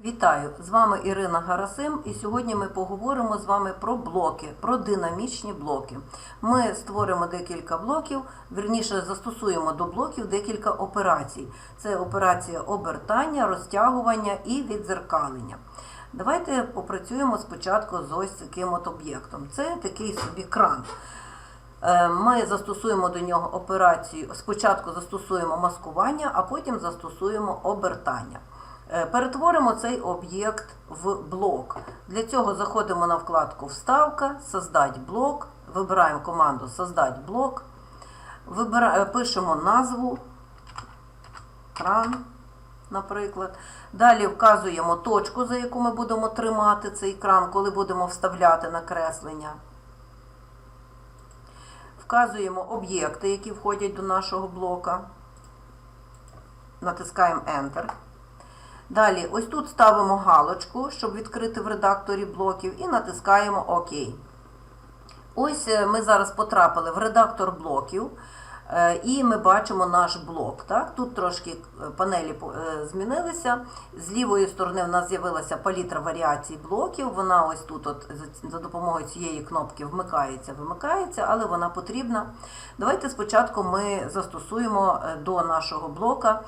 Вітаю! З вами Ірина Гарасим, і сьогодні ми поговоримо з вами про блоки, про динамічні блоки. Ми створимо декілька блоків, вірніше застосуємо до блоків декілька операцій. Це операція обертання, розтягування і відзеркалення. Давайте попрацюємо спочатку з ось таким от об'єктом. Це такий собі кран. Е, Ми застосуємо до нього операцію. Спочатку застосуємо маскування, а потім застосуємо обертання. Е, Перетворимо цей об'єкт в блок. Для цього заходимо на вкладку Вставка, Создать блок, вибираємо команду Создать блок, е, пишемо назву кран, наприклад. Далі вказуємо точку, за яку ми будемо тримати цей кран, коли будемо вставляти накреслення. Вказуємо об'єкти, які входять до нашого блока. Натискаємо Enter. Далі, ось тут ставимо галочку, щоб відкрити в редакторі блоків, і натискаємо ОК. Ось е, ми зараз потрапили в редактор блоків, е, і ми бачимо наш блок. Так? Тут трошки е, панелі змінилися. З лівої сторони в нас з'явилася палітра варіацій блоків. Вона ось тут от, за- допомогою цієї кнопки вмикається, вимикається, але вона потрібна. Давайте спочатку ми застосуємо до нашого блока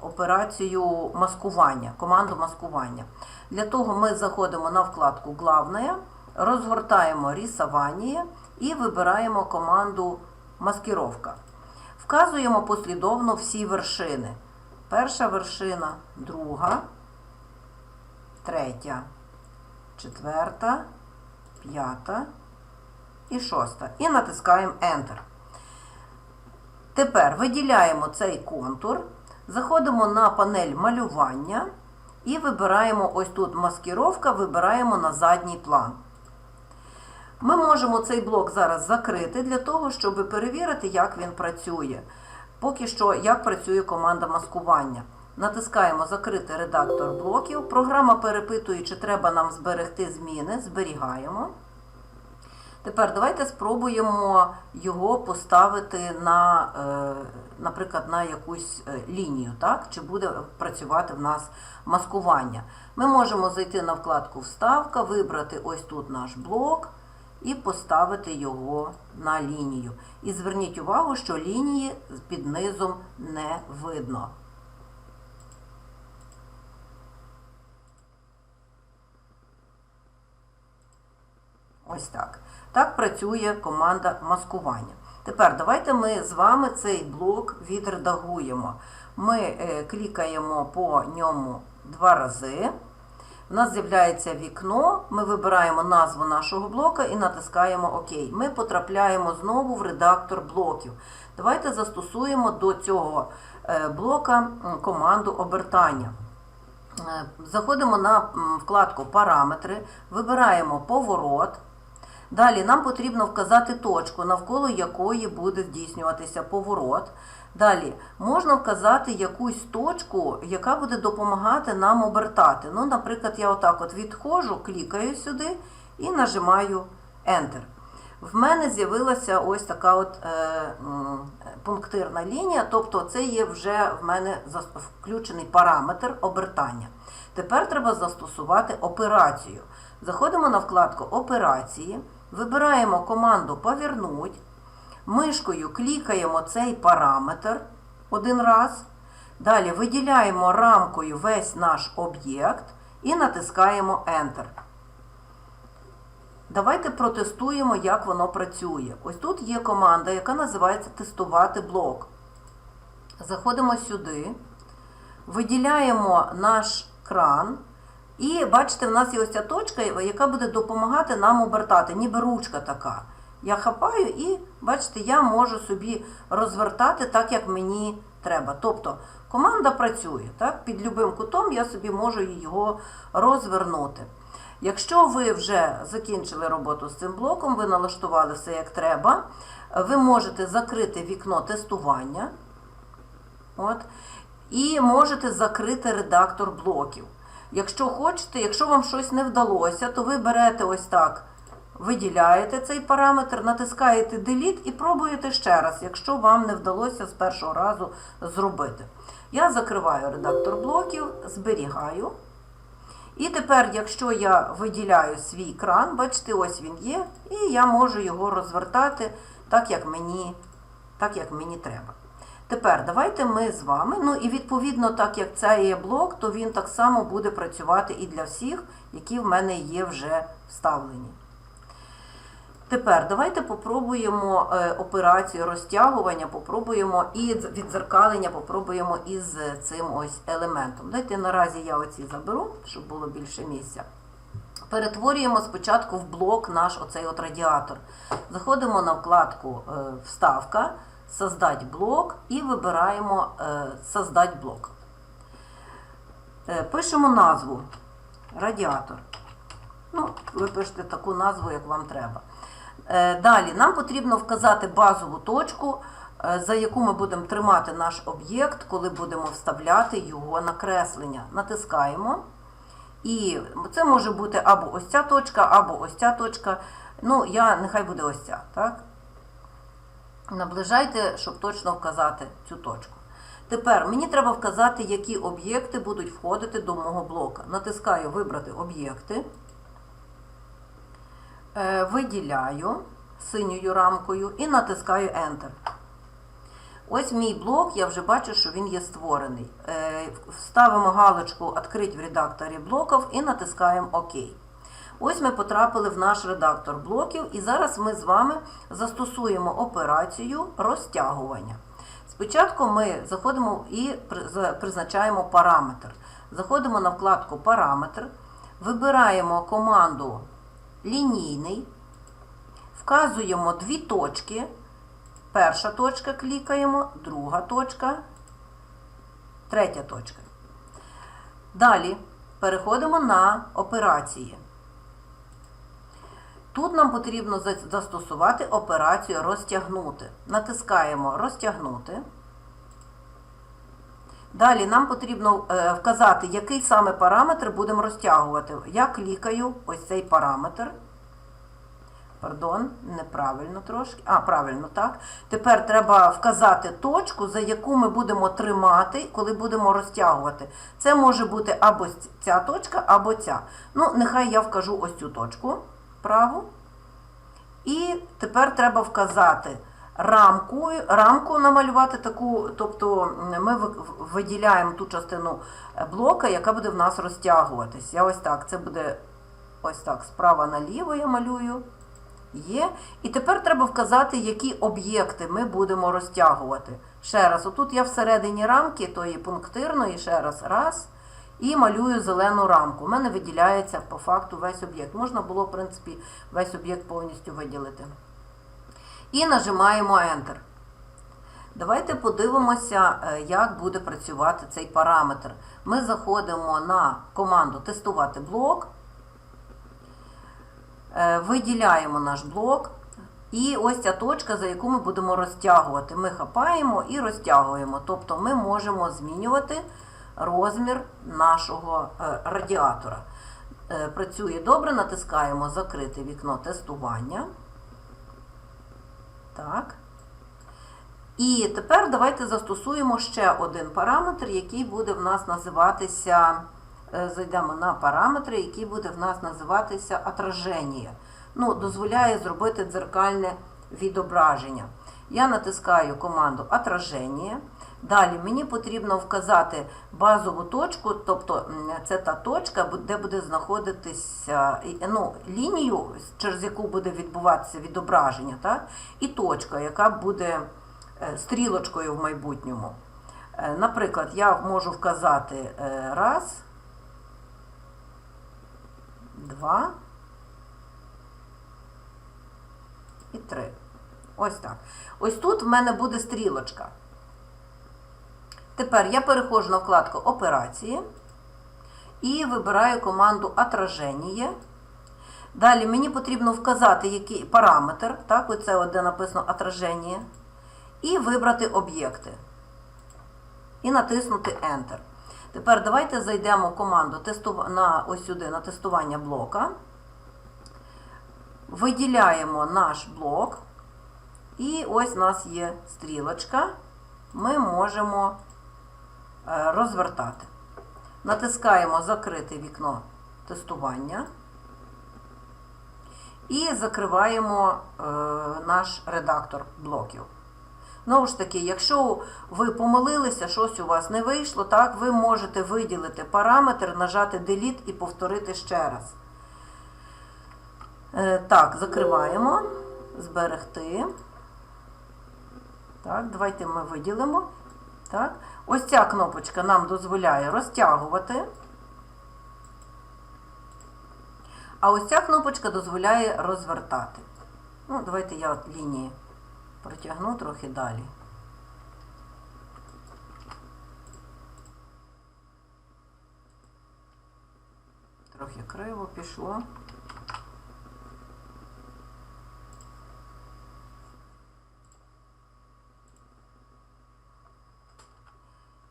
операцію маскування, команду маскування. Для того ми заходимо на вкладку Главное, розгортаємо рисування і вибираємо команду маскировка. Вказуємо послідовно всі вершини. Перша вершина, друга, третя, четверта, п'ята і шоста. І натискаємо Enter. Тепер виділяємо цей контур, заходимо на панель малювання і вибираємо ось тут маскировка, вибираємо на задній план. Ми можемо цей блок зараз закрити для того, щоб перевірити, як він працює. Поки що, як працює команда маскування. Натискаємо Закрити редактор блоків. Програма перепитує, чи треба нам зберегти зміни. Зберігаємо. Тепер давайте спробуємо його поставити на, е, наприклад, на якусь е, лінію, так? чи буде працювати в нас маскування. Ми можемо зайти на вкладку Вставка, вибрати ось тут наш блок і поставити його на лінію. І зверніть увагу, що лінії під низом не видно. Ось так. Так працює команда маскування. Тепер давайте ми з вами цей блок відредагуємо. Ми е, клікаємо по ньому два рази. У нас з'являється вікно, ми вибираємо назву нашого блока і натискаємо ОК. Ми потрапляємо знову в редактор блоків. Давайте застосуємо до цього е, блока команду обертання. Е, Заходимо на вкладку Параметри, вибираємо поворот. Далі нам потрібно вказати точку, навколо якої буде здійснюватися поворот. Далі можна вказати якусь точку, яка буде допомагати нам обертати. Ну, наприклад, я отак от відходжу, клікаю сюди і нажимаю Enter. В мене з'явилася ось така от е, пунктирна лінія, тобто це є вже в мене включений параметр обертання. Тепер треба застосувати операцію. Заходимо на вкладку Операції, вибираємо команду Повернуть, мишкою клікаємо цей параметр один раз. Далі виділяємо рамкою весь наш об'єкт і натискаємо Enter. Давайте протестуємо, як воно працює. Ось тут є команда, яка називається Тестувати блок. Заходимо сюди, виділяємо наш кран. І бачите, в нас є ось ця точка, яка буде допомагати нам обертати, ніби ручка така. Я хапаю і, бачите, я можу собі розвертати так, як мені треба. Тобто команда працює. Так? Під любим кутом я собі можу його розвернути. Якщо ви вже закінчили роботу з цим блоком, ви налаштували все як треба, ви можете закрити вікно тестування. От, і можете закрити редактор блоків. Якщо хочете, якщо вам щось не вдалося, то ви берете ось так, виділяєте цей параметр, натискаєте Delete і пробуєте ще раз, якщо вам не вдалося з першого разу зробити. Я закриваю редактор блоків, зберігаю. І тепер, якщо я виділяю свій кран, бачите, ось він є, і я можу його розвертати так, як мені, так, як мені треба. Тепер давайте ми з вами, ну і відповідно, так як це є блок, то він так само буде працювати і для всіх, які в мене є вже вставлені. Тепер давайте попробуємо е, операцію розтягування, попробуємо і дз- відзеркалення, попробуємо із цим ось елементом. Дайте наразі я оці заберу, щоб було більше місця. Перетворюємо спочатку в блок наш оцей от радіатор. Заходимо на вкладку е, Вставка, Создать блок і вибираємо е, Создать блок. Е, Пишемо назву Радіатор. Ну, ви пишете таку назву, як вам треба. Е, Далі нам потрібно вказати базову точку, за яку ми будемо тримати наш об'єкт, коли будемо вставляти його на креслення. Натискаємо. І це може бути або ось ця точка, або ось ця точка. Ну, я нехай буде ось ця, так? Наближайте, щоб точно вказати цю точку. Тепер мені треба вказати, які об'єкти будуть входити до мого блока. Натискаю Вибрати об'єкти. Е, Виділяю синьою рамкою і натискаю Enter. Ось мій блок, я вже бачу, що він є створений. Е, Ставимо галочку «Открить в редакторі блоків і натискаємо ОК. Ось ми потрапили в наш редактор блоків, і зараз ми з вами застосуємо операцію розтягування. Спочатку ми заходимо і призначаємо параметр. Заходимо на вкладку Параметр, вибираємо команду Лінійний, вказуємо дві точки. Перша точка клікаємо, друга точка, третя точка. Далі переходимо на операції. Тут нам потрібно застосувати операцію розтягнути. Натискаємо розтягнути. Далі нам потрібно е, вказати, який саме параметр будемо розтягувати. Я клікаю ось цей параметр. Пардон, неправильно трошки. А, правильно, так. Тепер треба вказати точку, за яку ми будемо тримати, коли будемо розтягувати. Це може бути або ця точка, або ця. Ну, нехай я вкажу ось цю точку праву. І тепер треба вказати рамку, рамку намалювати таку, тобто ми виділяємо ту частину е, блока, яка буде в нас розтягуватись. Я ось так, це буде ось так, справа наліво я малюю. Є. І тепер треба вказати, які об'єкти ми будемо розтягувати. Ще раз, отут я всередині рамки, тої пунктирної, ще раз, раз. І малюю зелену рамку. У мене виділяється по факту весь об'єкт. Можна було, в принципі, весь об'єкт повністю виділити. І нажимаємо Enter. Давайте подивимося, е, як буде працювати цей параметр. Ми заходимо на команду Тестувати блок. Е, Виділяємо наш блок. І ось ця точка, за яку ми будемо розтягувати. Ми хапаємо і розтягуємо. Тобто ми можемо змінювати розмір нашого е, радіатора. Е, Працює добре, натискаємо Закрити вікно тестування. Так. І тепер давайте застосуємо ще один параметр, який буде в нас називатися, е, зайдемо на параметри, який буде в нас називатися отраження. Ну, дозволяє зробити дзеркальне відображення. Я натискаю команду отраження. Далі мені потрібно вказати базову точку, тобто це та точка, де буде знаходитися ну, лінію, через яку буде відбуватися відображення, так? і точка, яка буде е, стрілочкою в майбутньому. Е, Наприклад, я можу вказати е, раз, два і три. Ось так. Ось тут в мене буде стрілочка. Тепер я переходжу на вкладку Операції і вибираю команду Отраження. Далі мені потрібно вказати який параметр, так, оце де написано отраження, і вибрати об'єкти. І натиснути Enter. Тепер давайте зайдемо в команду на, ось сюди на тестування блока. Виділяємо наш блок. І ось у нас є стрілочка. Ми можемо е, розвертати. Натискаємо закрити вікно тестування. І закриваємо е, наш редактор блоків. Знову ж таки, якщо ви помилилися, щось у вас не вийшло, так, ви можете виділити параметр, нажати Delete і повторити ще раз. Е, так, закриваємо. Зберегти. Так, давайте ми виділимо. Так. Ось ця кнопочка нам дозволяє розтягувати. А ось ця кнопочка дозволяє розвертати. Ну, давайте я от лінії протягну трохи далі. Трохи криво пішло.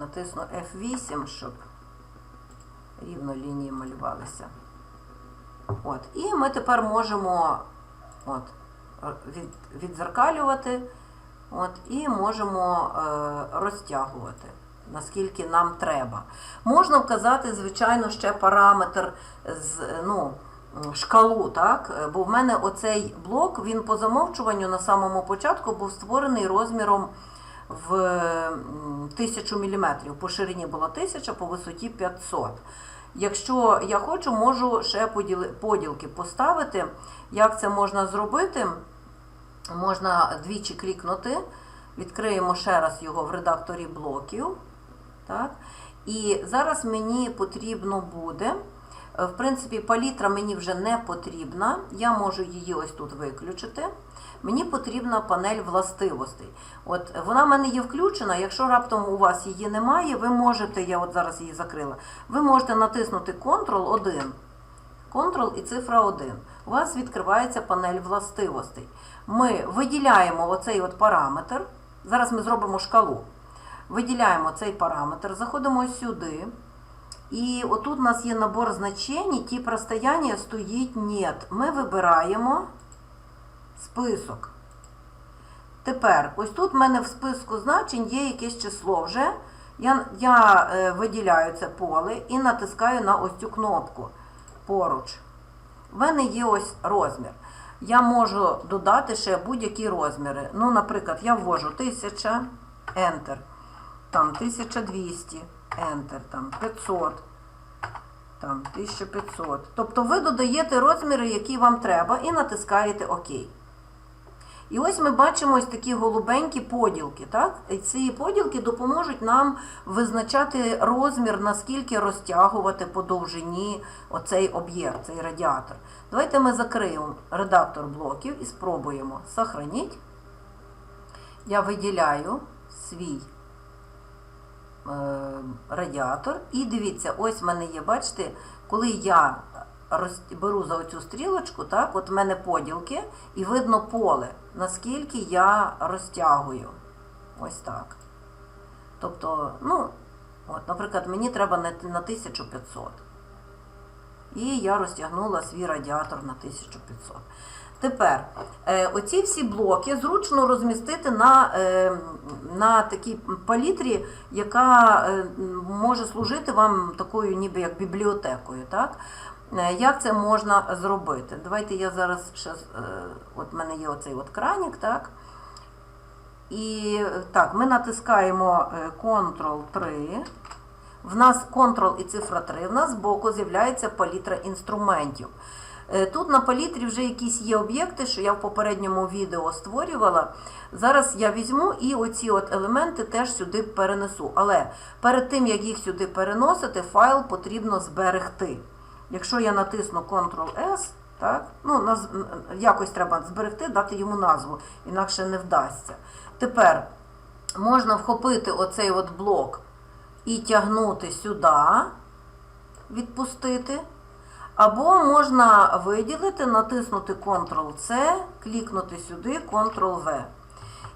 Натисну F8, щоб рівно лінії малювалися. От. І ми тепер можемо от, від, відзеркалювати от, і можемо е, розтягувати, наскільки нам треба. Можна вказати, звичайно, ще параметр з ну, шкалу, так? бо в мене оцей блок, він по замовчуванню на самому початку був створений розміром в 1000 мм. По ширині було 1000, по висоті 500. Якщо я хочу, можу ще поділки поставити. Як це можна зробити? Можна двічі клікнути, відкриємо ще раз його в редакторі блоків. Так? І зараз мені потрібно буде, в принципі, палітра мені вже не потрібна, я можу її ось тут виключити. Мені потрібна панель властивостей. От Вона в мене є включена. Якщо раптом у вас її немає, ви можете, я от зараз її закрила, ви можете натиснути Ctrl-1. Ctrl і цифра 1. У вас відкривається панель властивостей. Ми виділяємо оцей от параметр. Зараз ми зробимо шкалу. Виділяємо цей параметр, заходимо сюди. І отут у нас є набор значень, ті простояння стоїть нет. Ми вибираємо список. Тепер, ось тут в мене в списку значень є якесь число вже. Я я е, виділяю це поле і натискаю на ось цю кнопку поруч. В мене є ось розмір. Я можу додати ще будь-які розміри. Ну, наприклад, я ввожу 1000, Enter, там 1200, Enter, там 500, там 1500. Тобто ви додаєте розміри, які вам треба, і натискаєте ОК. І ось ми бачимо ось такі голубенькі поділки. Так? І ці поділки допоможуть нам визначати розмір, наскільки розтягувати по довжині оцей об'єкт, цей радіатор. Давайте ми закриємо редактор блоків і спробуємо сохраніть. Я виділяю свій е, радіатор. І дивіться, ось в мене є, бачите, коли я беру за оцю стрілочку, так, от в мене поділки, і видно поле, наскільки я розтягую. Ось так. Тобто, ну, от, наприклад, мені треба на, на 1500. І я розтягнула свій радіатор на 1500. Тепер, е, оці всі блоки зручно розмістити на е, на такій палітрі, яка е, може служити вам такою ніби як бібліотекою. Так? Е, Як це можна зробити? Давайте я зараз ще, е, от в мене є оцей от кранік, так? І так, ми натискаємо е, Ctrl-3. В нас Ctrl і цифра 3, в нас збоку з'являється палітра інструментів. Тут на палітрі вже якісь є об'єкти, що я в попередньому відео створювала. Зараз я візьму і оці от елементи теж сюди перенесу. Але перед тим, як їх сюди переносити, файл потрібно зберегти. Якщо я натисну Ctrl-S, ну, якось треба зберегти, дати йому назву, інакше не вдасться. Тепер можна вхопити оцей от блок і тягнути сюди, відпустити. Або можна виділити, натиснути Ctrl-C, клікнути сюди, Ctrl-V.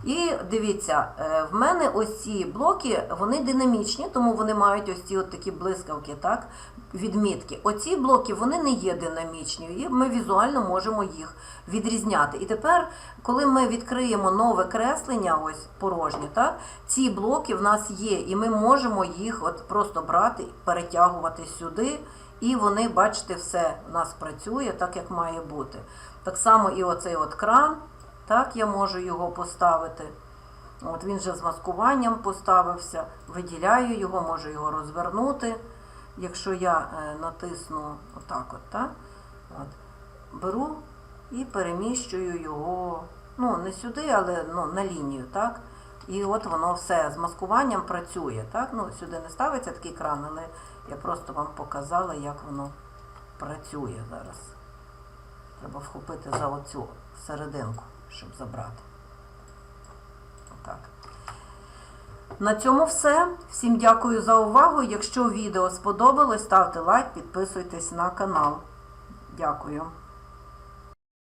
І дивіться, е, в мене ось ці блоки, вони динамічні, тому вони мають ось ці от такі блискавки, так, відмітки. Оці блоки вони не є динамічні, і ми візуально можемо їх відрізняти. І тепер, коли ми відкриємо нове креслення, ось порожнє, так, ці блоки в нас є, і ми можемо їх от просто брати, перетягувати сюди, і вони, бачите, все у нас працює так, як має бути. Так само і оцей от кран, так, я можу його поставити. От він вже з маскуванням поставився, виділяю його, можу його розвернути. Якщо я е, натисну отак, от, так, от, беру і переміщую його, ну, не сюди, але ну, на лінію, так? І от воно все з маскуванням працює. Так? Ну, сюди не ставиться такий кран, але я просто вам показала, як воно працює зараз. Треба вхопити за оцю серединку, щоб забрати. Отак. На цьому все. Всім дякую за увагу. Якщо відео сподобалось, ставте лайк, підписуйтесь на канал. Дякую.